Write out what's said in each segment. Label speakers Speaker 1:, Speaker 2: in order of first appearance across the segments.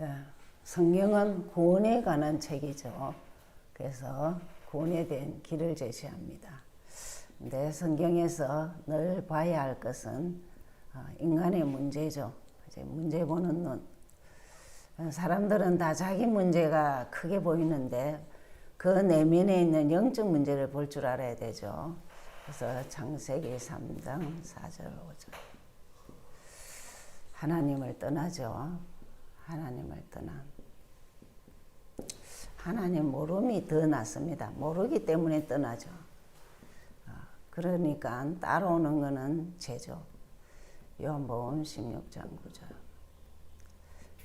Speaker 1: 예, 성경은 구원에 관한 책이죠. 그래서 구원에 대한 길을 제시합니다. 근데 성경에서 늘 봐야 할 것은 어, 인간의 문제죠. 이제 문제 보는 눈. 어, 사람들은 다 자기 문제가 크게 보이는데 그 내면에 있는 영적 문제를 볼 줄 알아야 되죠. 그래서 창세기 3장 4절 5절. 하나님을 떠나죠. 하나님을 떠난. 하나님 모름이 더 낫습니다. 모르기 때문에 떠나죠. 어, 그러니까 따라오는 것은 죄죠. 요한복음 16장 9절.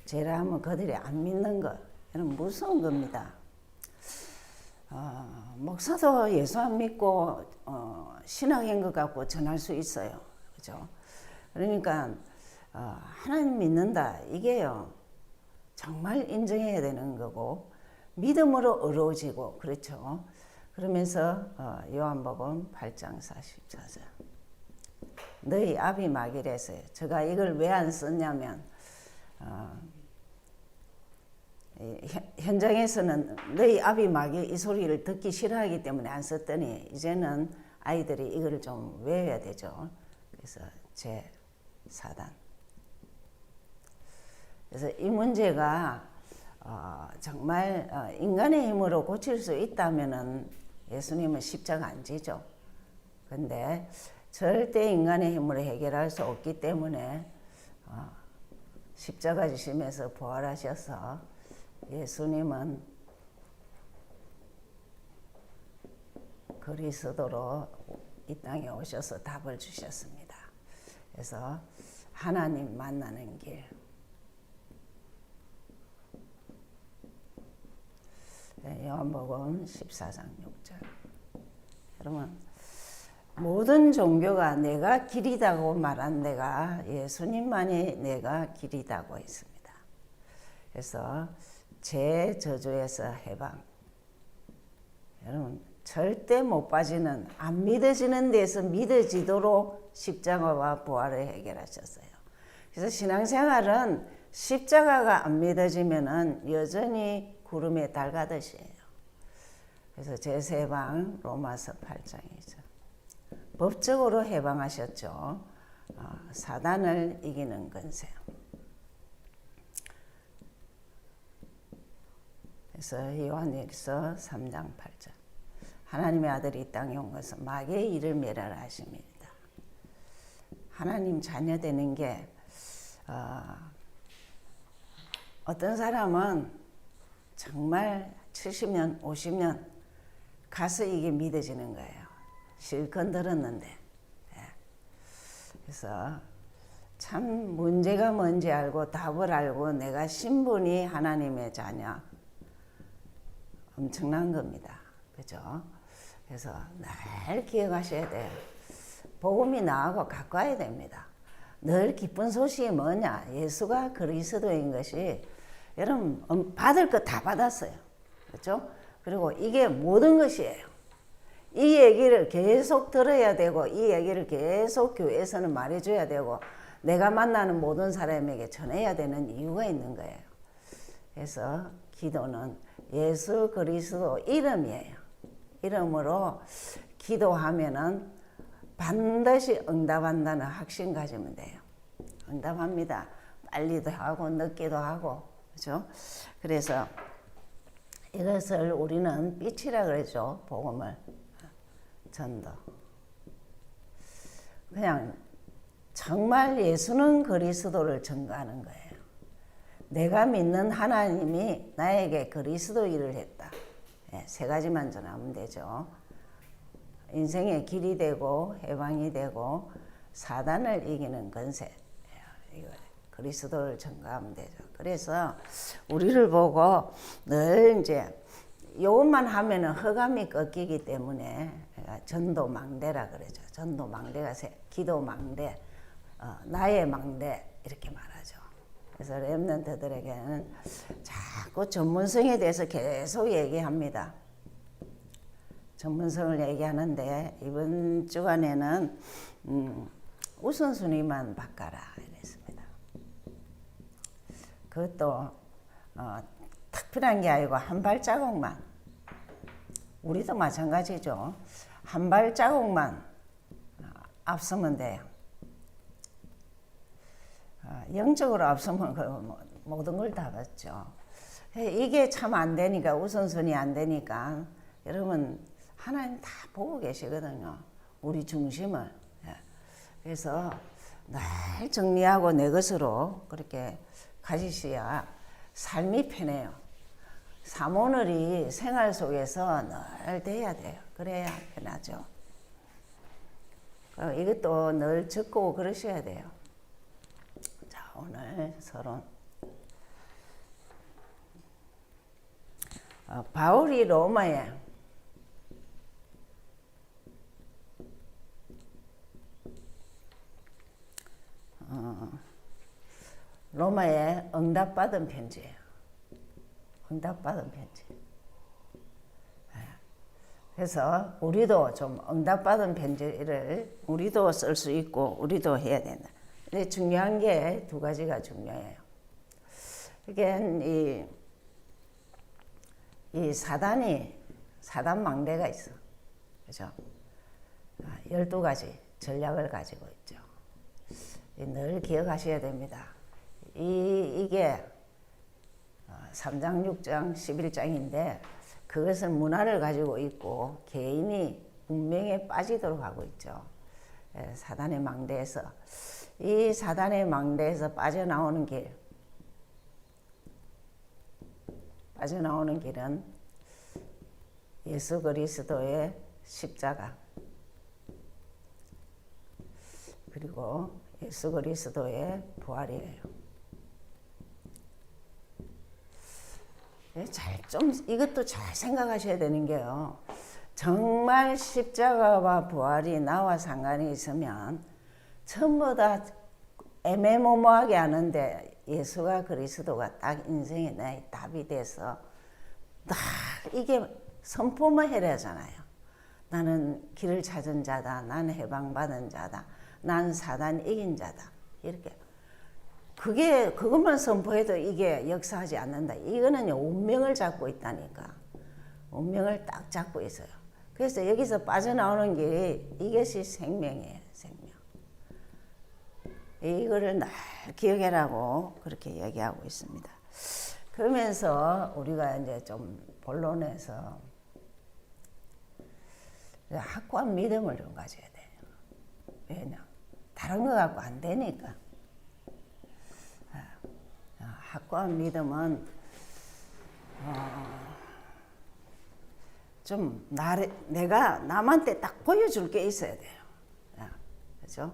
Speaker 1: 죄라 하면 그들이 안 믿는 것. 이는 무서운 겁니다. 어, 목사도 예수 안 믿고 어, 신앙인 것 같고 전할 수 있어요. 그죠? 그러니까 어, 하나님 믿는다. 이게요. 정말 인정해야 되는 거고 믿음으로 어려워지고 그렇죠. 그러면서 어, 요한복음 8장 44절. 너희 아비 마길에서요. 제가 이걸 왜 안 썼냐면 어, 이 현- 현장에서는 너희 아비 마귀 이 소리를 듣기 싫어하기 때문에 안 썼더니 이제는 아이들이 이거를 좀 외워야 되죠. 그래서 제 4단. 그래서 이 문제가 어, 정말 어, 인간의 힘으로 고칠 수 있다면은 예수님은 십자가 안 지죠. 근데 절대 인간의 힘으로 해결할 수 없기 때문에 어, 십자가 지심에서 부활하셔서 예수님은 그리스도로 이 땅에 오셔서 답을 주셨습니다. 그래서 하나님 만나는 길. 네, 요한복음 14장 6절. 여러분 모든 종교가 내가 길이다고 말한 내가 예수님만이 내가 길이다고 했습니다. 그래서 제 저주에서 해방. 여러분 절대 못 빠지는 안 믿어지는 데서 믿어지도록 십자가와 부활을 해결하셨어요. 그래서 신앙생활은 십자가가 안 믿어지면은 여전히 구름에 달 가듯이에요. 그래서 제세 해방 로마서 8장이죠. 법적으로 해방하셨죠. 어, 사단을 이기는 건세. 그래서 요한일서 3장 8절. 하나님의 아들이 이 땅에 온 것은 마귀의 일을 멸하라 하십니다. 하나님 자녀 되는 게 어, 어떤 사람은 정말 70년, 50년 가서 이게 믿어지는 거예요. 실컷 들었는데. 예. 그래서 참 문제가 뭔지 알고 답을 알고 내가 신분이 하나님의 자녀 엄청난 겁니다. 그죠? 그래서 늘 기억하셔야 돼요. 복음이 나하고 가까워야 됩니다. 늘 기쁜 소식이 뭐냐? 예수가 그리스도인 것이 여러분 음, 받을 거다 받았어요. 그렇죠? 그리고 이게 모든 것이에요. 이 얘기를 계속 들어야 되고 이 얘기를 계속 교회에서는 말해줘야 되고 내가 만나는 모든 사람에게 전해야 되는 이유가 있는 거예요. 그래서 기도는 예수 그리스도 이름이에요. 이름으로 기도하면은 반드시 응답한다는 확신 가지면 돼요. 응답합니다. 빨리도 하고 늦기도 하고 그죠? 그래서 이것을 우리는 빛이라 그러죠. 복음을 전도. 그냥 정말 예수는 그리스도를 증거하는 거예요. 내가 믿는 하나님이 나에게 그리스도 일을 했다. 예, 세 가지만 전하면 되죠. 인생의 길이 되고 해방이 되고 사단을 이기는 건세. 예, 그리스도를 증거하면 되죠. 그래서 우리를 보고 늘 이제 요것만 하면은 허감이 꺾이기 때문에 전도 망대라 그러죠. 전도 망대가 세, 기도 망대, 어, 나의 망대 이렇게 말하죠. 그래서 랩런트들에게는 자꾸 전문성에 대해서 계속 얘기합니다. 전문성을 얘기하는데 이번 주간에는 음, 우선순위만 바꿔라 이랬습니다. 그것도 어, 특별한 게 아니고 한 발자국만 우리도 마찬가지죠. 한 발자국만 어, 앞서면 돼요. 어, 영적으로 앞서면 그 뭐- 모든 걸다 받죠. 이게 참 안 되니까 우선순위 안 되니까 여러분 하나님 다 보고 계시거든요. 우리 중심을. 예. 그래서 늘 정리하고 내 것으로 그렇게 가지셔야 삶이 편해요. 사모늘이 생활 속에서 늘 돼야 돼요. 그래야 편하죠. 어, 이것도 늘 적고 그러셔야 돼요. 자, 오늘 서론. 어, 바울이 로마에 어, 로마에 응답받은 편지예요. 응답받은 편지. 예. 그래서 우리도 좀 응답받은 편지를 우리도 쓸 수 있고 우리도 해야 된다. 근데 중요한 게 두 가지가 중요해요. 이게 이, 이 사단이 사단 망대가 있어. 그죠? 아, 12가지 전략을 가지고 있죠. 늘 기억하셔야 됩니다. 이, 이게 3장, 6장, 11장인데 그것은 문화를 가지고 있고 개인이 운명에 빠지도록 하고 있죠. 예, 사단의 망대에서 이 사단의 망대에서 빠져나오는 길 빠져나오는 길은 예수 그리스도의 십자가 그리고 예수 그리스도의 부활이에요. 예, 잘좀 이것도 잘 생각하셔야 되는 게요. 정말 십자가와 부활이 나와 상관이 있으면 전부 다 애매모호하게 하는데 예수가 그리스도가 딱 인생의 나의 답이 돼서 딱 이게 선포만 해야잖아요. 나는 길을 찾은 자다. 나는 해방받은 자다. 난 사단 이긴 자다. 이렇게 그게 그것만 선포해도 이게 역사하지 않는다. 이거는 운명을 잡고 있다니까. 운명을 딱 잡고 있어요. 그래서 여기서 빠져나오는 길이 이것이 생명이에요. 이거를 늘 기억해라고 그렇게 얘기하고 있습니다. 그러면서 우리가 이제 좀 본론에서 확고한 믿음을 좀 가져야 돼요. 왜냐? 다른 거 갖고 안 되니까. 확고한 믿음은 어, 좀 나, 내가 남한테 딱 보여줄 게 있어야 돼요. 그죠?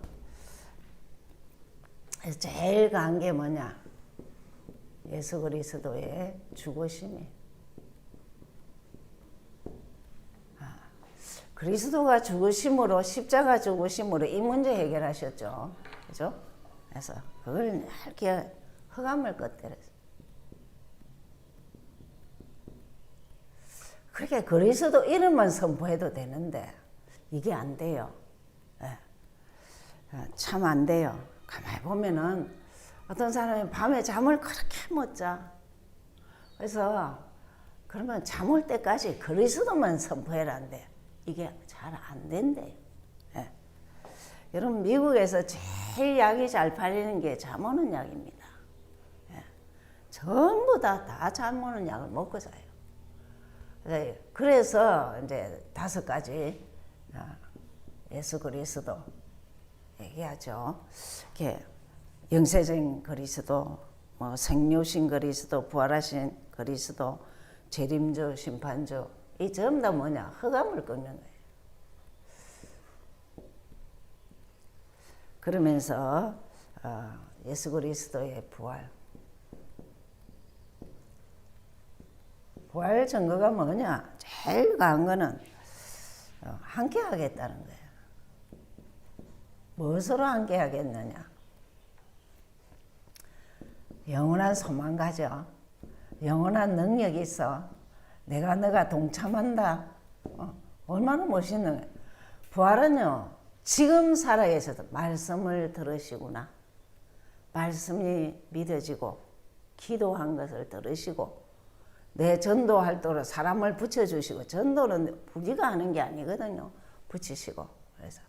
Speaker 1: 그래서 제일 강한 게 뭐냐? 예수 그리스도의 죽으심이. 아, 그리스도가 죽으심으로 십자가 죽으심으로 이 문제 해결하셨죠. 그죠? 그래서 그걸 이렇게 허감을 껐대랬어. 그렇게 그리스도 이름만 선포해도 되는데 이게 안 돼요. 예. 참안 돼요. 가만히 보면은 어떤 사람이 밤에 잠을 그렇게 못 자. 그래서 그러면 잠올 때까지 그리스도만 선포해라는데 이게 잘 안 된대요. 예. 여러분 미국에서 제일 약이 잘 팔리는 게 잠 오는 약입니다. 예. 전부 다다 잠 오는 약을 먹고 자요. 네, 그래서 이제 다섯 가지 아, 예수 그리스도 얘기하죠. 이렇게 영세적인 그리스도, 뭐 생묘신 그리스도, 부활하신 그리스도, 재림주, 심판주 이 전부 다 뭐냐 허감을 끊는 거예요. 그러면서 어, 예수 그리스도의 부활. 부활 증거가 뭐냐? 제일 강한 거는 어, 함께 하겠다는 거예요. 무엇으로 함께 하겠느냐? 영원한 소망 가져. 영원한 능력이 있어. 내가 너가 동참한다. 어? 얼마나 멋있는. 부활은요, 지금 살아계셔도 말씀을 들으시구나. 말씀이 믿어지고, 기도한 것을 들으시고, 내 전도 활동으로 사람을 붙여주시고, 전도는 우리가 하는 게 아니거든요. 붙이시고. 그래서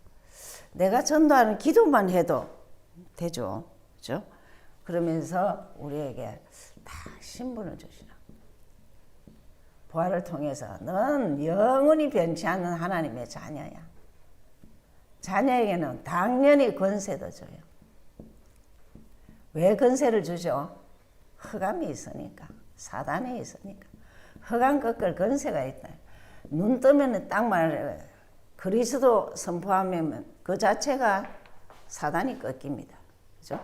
Speaker 1: 내가 전도하는 기도만 해도 되죠. 그죠? 그러면서 우리에게 다 신분을 주시나. 부활을 통해서 넌 영원히 변치 않는 하나님의 자녀야. 자녀에게는 당연히 권세도 줘요. 왜 권세를 주죠? 흑암이 있으니까. 사단이 있으니까. 흑암 꺾을 권세가 있다. 눈 뜨면 딱 말, 그리스도 선포하면 그 자체가 사단이 꺾입니다. 그죠?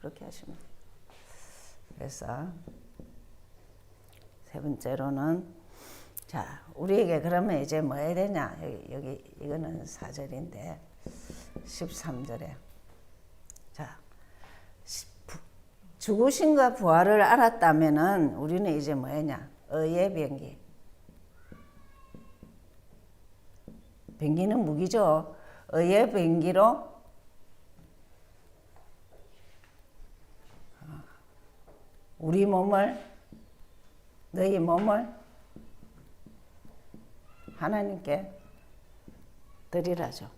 Speaker 1: 그렇게 하시면. 그래서 세 번째로는 자 우리에게 그러면 이제 뭐 해야 되냐 여기, 여기 이거는 4절인데 13절에 자 죽으신과 부활을 알았다면은 우리는 이제 뭐 했냐 의의 병기 병기는 무기죠 의의 병기로 우리 몸을 너희 몸을 하나님께 드리라죠.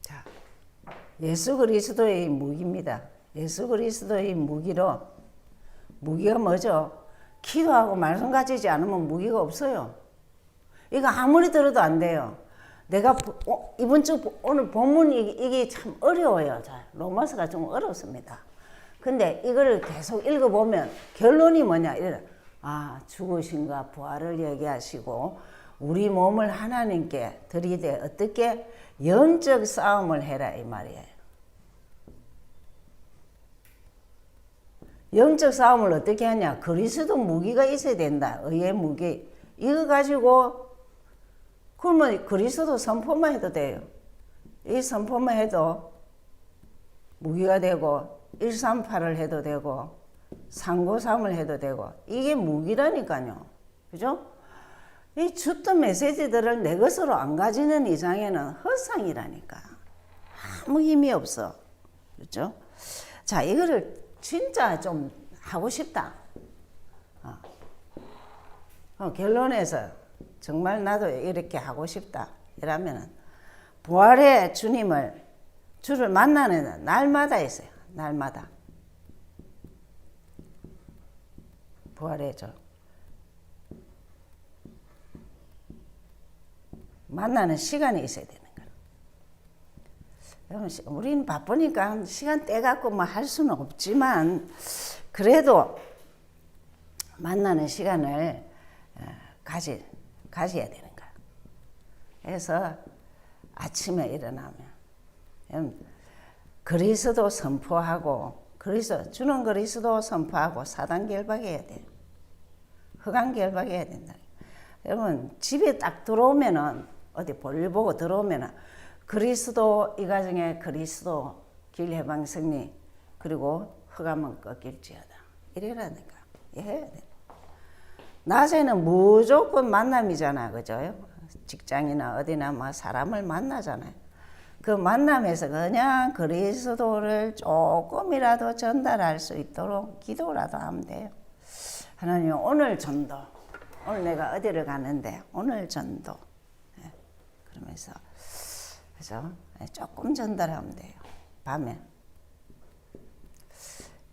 Speaker 1: 자, 예수 그리스도의 무기입니다. 예수 그리스도의 무기로 무기가 뭐죠? 기도하고 말씀 가지지 않으면 무기가 없어요. 이거 아무리 들어도 안 돼요. 내가 보- 어, 이번 주 보- 오늘 본문 이- 이게 참 어려워요. 자, 로마서가 좀 어렵습니다. 근데 이거를 계속 읽어보면 결론이 뭐냐? 이래. 아, 죽으신가 부활을 얘기하시고 우리 몸을 하나님께 드리되 어떻게 영적 싸움을 해라 이 말이에요. 영적 싸움을 어떻게 하냐? 그리스도 무기가 있어야 된다. 의의 무기. 이거 가지고 그러면 그리스도 선포만 해도 돼요. 이 선포만 해도 무기가 되고 138을 해도 되고 상고삼을 해도 되고 이게 무기라니까요. 그죠? 이 주던 메시지들을 내 것으로 안 가지는 이상에는 헛상이라니까. 아무 힘이 없어. 그죠? 자, 이거를 진짜 좀 하고 싶다. 어. 어, 결론에서 정말 나도 이렇게 하고 싶다. 이러면은 부활의 주님을 주를 만나는 날마다 있어요. 날마다. 부활의 주. 만나는 시간이 있어야 되는 거예요. 우리는 바쁘니까 시간 떼갖고 뭐 할 수는 없지만, 그래도 만나는 시간을 어, 가지, 가져야 되는 거야. 그래서 아침에 일어나면, 여러분, 그리스도 선포하고, 그리스도, 주는 그리스도 선포하고 사단 결박해야 돼요. 흑암 결박해야 된다. 여러분, 집에 딱 들어오면은, 어디 볼일 보고 들어오면은, 그리스도, 이 가정에 그리스도 길 해방 승리, 그리고 흑암은 꺾일지어다. 이래라니까. 이해해야 돼. 낮에는 무조건 만남이잖아. 그죠? 직장이나 어디나 뭐 사람을 만나잖아요. 그 만남에서 그냥 그리스도를 조금이라도 전달할 수 있도록 기도라도 하면 돼요. 하나님 오늘 전도. 오늘 내가 어디를 가는데 오늘 전도. 예, 그러면서 그죠? 예, 조금 전달하면 돼요. 밤에.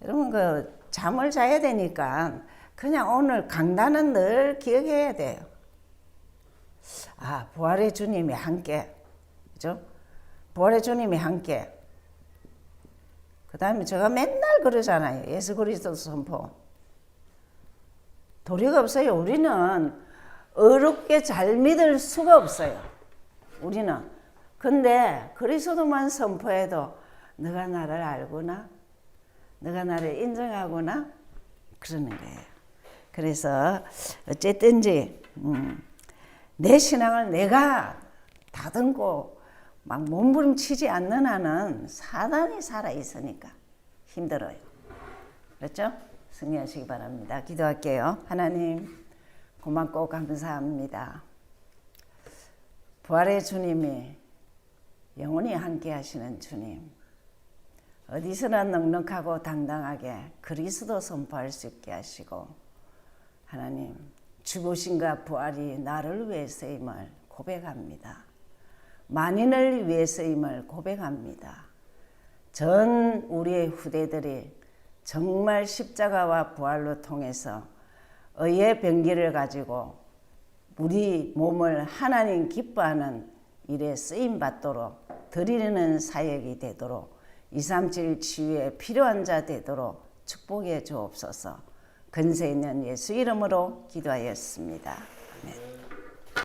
Speaker 1: 여러분 그 잠을 자야 되니까 그냥 오늘 강단은 늘 기억해야 돼요. 아 부활의 주님이 함께, 그죠? 부활의 주님이 함께. 그 다음에 제가 맨날 그러잖아요. 예수 그리스도 선포. 도리가 없어요. 우리는 어렵게 잘 믿을 수가 없어요. 우리는. 근데 그리스도만 선포해도 너가 나를 알구나. 너가 나를 인정하구나. 그러는 거예요. 그래서 어쨌든지 음, 내 신앙을 내가 다듬고 막 몸부림치지 않는 한은 사단이 살아 있으니까 힘들어요. 그렇죠? 승리하시기 바랍니다. 기도할게요. 하나님, 고맙고 감사합니다. 부활의 주님이 영원히 함께 하시는 주님. 어디서나 넉넉하고 당당하게 그리스도 선포할 수 있게 하시고 하나님 죽으심과 부활이 나를 위해서임을 고백합니다. 만인을 위해서임을 고백합니다. 전 우리의 후대들이 정말 십자가와 부활로 통해서 의의 병기를 가지고 우리 몸을 하나님 기뻐하는 일에 쓰임 받도록 드리는 사역이 되도록 237 치유에 필요한 자 되도록 축복해 주옵소서. 근세 있는 예수 이름으로 기도하였습니다. 아멘.